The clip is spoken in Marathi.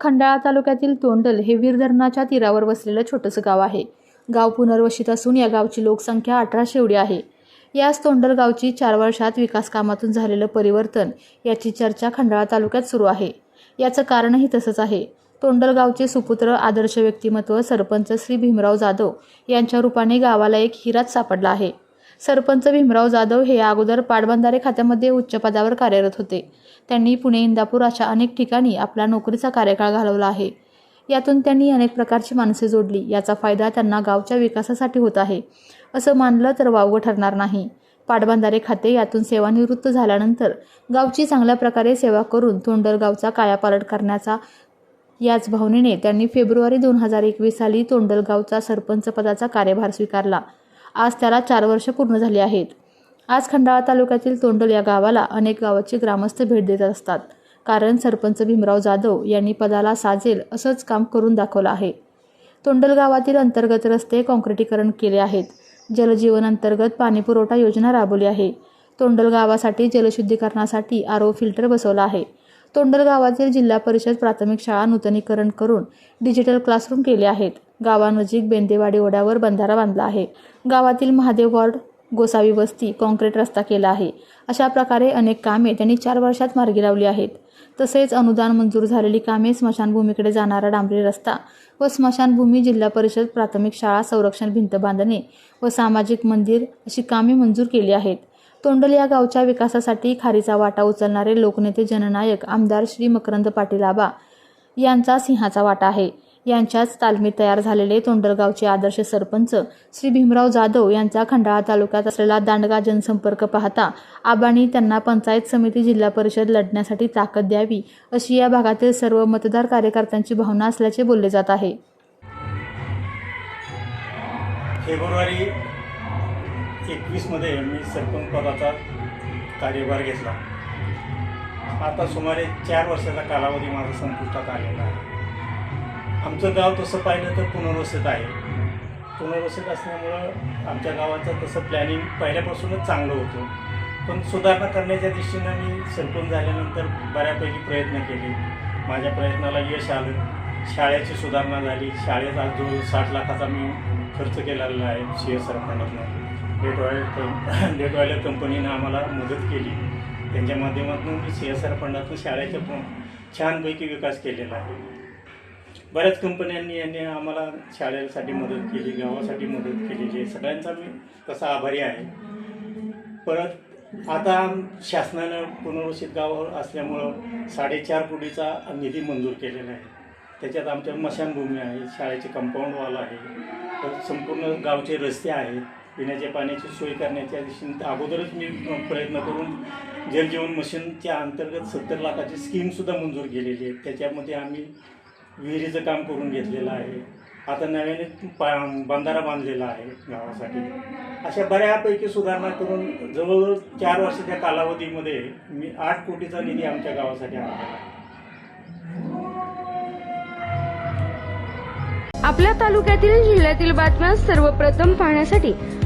खंडाळा तालुक्यातील तोंडल हे वीर धरणाच्या तीरावर वसलेलं छोटंसं गाव आहे. गाव पुनर्वसित असून या गावची लोकसंख्या अठराशे एवढी आहे. याच तोंडल गावची चार वर्षात विकास कामातून झालेलं परिवर्तन याची चर्चा खंडाळा तालुक्यात सुरू आहे. याचं कारणही तसंच आहे. तोंडल गावचे सुपुत्र आदर्श व्यक्तिमत्व सरपंच श्री भीमराव जाधव यांच्या रूपाने गावाला एक हिराच सापडला आहे. सरपंच भीमराव जाधव हे अगोदर पाटबंधारे खात्यामध्ये उच्च पदावर कार्यरत होते. त्यांनी पुणे इंदापूर अशा अनेक ठिकाणी आपला नोकरीचा कार्यकाळ घालवला आहे. यातून त्यांनी अनेक प्रकारची माणसे जोडली. याचा फायदा त्यांना गावच्या विकासासाठी होत आहे. असं मानलं तर वावगं ठरणार नाही. पाटबंधारे खाते यातून सेवानिवृत्त झाल्यानंतर गावची चांगल्या प्रकारे सेवा करून तोंडलगावचा कायापालट करण्याचा याच भावनेने त्यांनी फेब्रुवारी दोन हजार एकवीस साली तोंडलगावचा सरपंच पदाचा कार्यभार स्वीकारला. आज त्याला चार वर्ष पूर्ण झाली आहेत. आज खंडाळा तालुक्यातील तोंडल या गावाला अनेक गावाचे ग्रामस्थ भेट देत असतात. कारण सरपंच भीमराव जाधव यांनी पदाला साजेल असंच काम करून दाखवलं आहे. तोंडल गावातील अंतर्गत रस्ते काँक्रिटीकरण केले आहेत. जलजीवन अंतर्गत पाणीपुरवठा योजना राबवली आहे. तोंडल गावासाठी जलशुद्धीकरणासाठी आरो फिल्टर बसवला आहे. तोंडल गावातील जिल्हा परिषद प्राथमिक शाळा नूतनीकरण करून डिजिटल क्लासरूम केले आहेत. गावानजीक बेंदेवाडी ओढ्यावर बंधारा बांधला आहे. गावातील महादेव वॉर्ड गोसावी वस्ती काँक्रीट रस्ता केला आहे. अशा प्रकारे अनेक कामे त्यांनी चार वर्षात मार्गी लावली आहेत. तसेच अनुदान मंजूर झालेली कामे स्मशानभूमीकडे जाणारा डांबरी रस्ता व स्मशानभूमी जिल्हा परिषद प्राथमिक शाळा संरक्षण भिंत बांधणे व सामाजिक मंदिर अशी कामे मंजूर केली आहेत. तोंडल या गावच्या विकासासाठी खारीचा वाटा उचलणारे लोकनेते जननायक आमदार श्री मकरंद पाटील आबा यांचा सिंहाचा वाटा आहे. यांच्याच तालमीत तयार झालेले तोंडलगावचे आदर्श सरपंच श्री भीमराव जाधव यांचा खंडाळा तालुक्यात असलेला दांडगा जनसंपर्क पाहता आबांनी त्यांना पंचायत समिती जिल्हा परिषद लढण्यासाठी ताकद द्यावी अशी या भागातील सर्व मतदार कार्यकर्त्यांची भावना असल्याचे बोलले जात आहे. फेब्रुवारी एकवीसमध्ये मी सरपंच पदाचा कार्यभार घेतला. आता सुमारे चार वर्षाचा कालावधी माझा संपुष्टात आलेला आहे. आमचं गाव तसं पाहिलं तर पुनर्वसित आहे. पुनर्वसित असल्यामुळं आमच्या गावाचं तसं प्लॅनिंग पहिल्यापासूनच चांगलं होतं. पण सुधारणा करण्याच्या दृष्टीनं मी सरपंच झाल्यानंतर बऱ्यापैकी प्रयत्न केले. माझ्या प्रयत्नाला यश आलं. शाळेची सुधारणा झाली. शाळेत आज जो साठ लाखाचा मी खर्च केलेला आहे. सी एस सरपंचातनं डेटॉयल कं डेटॉयलर कंपनीनं आम्हाला मदत केली. त्यांच्या माध्यमातून मी सी एस आर फंडातून शाळेच्या पण छानपैकी विकास केलेला आहे. बऱ्याच कंपन्यांनी यांनी आम्हाला शाळेसाठी मदत केली गावासाठी मदत केलेली आहे सगळ्यांचा मी तसा आभारी आहे. परत आता शासनानं पुनर्वसित गावावर असल्यामुळं साडेचार कोटीचा निधी मंजूर केलेला आहे. त्याच्यात आमच्या मशानभूमी आहे शाळेचे कंपाऊंड वॉल आहे संपूर्ण गावचे रस्ते आहेत. पिण्याच्या पाण्याची सोय करण्याच्या दिशेने अगोदरच मी प्रयत्न करून जलजीवन मिशनच्या अंतर्गत सत्तर लाखाची स्कीमसुद्धा मंजूर केलेली आहे. त्याच्यामध्ये आम्ही विहिरीचं काम करून घेतलेलं आहे. आता नव्याने पा बंधारा बांधलेला आहे गावासाठी. अशा बऱ्यापैकी सुधारणा करून जवळजवळ चार वर्षाच्या कालावधीमध्ये मी आठ कोटीचा निधी आमच्या गावासाठी आणला आपल्या तालुक्यातील जिल्ह्यातील बातम्या सर्वप्रथम पाहण्यासाठी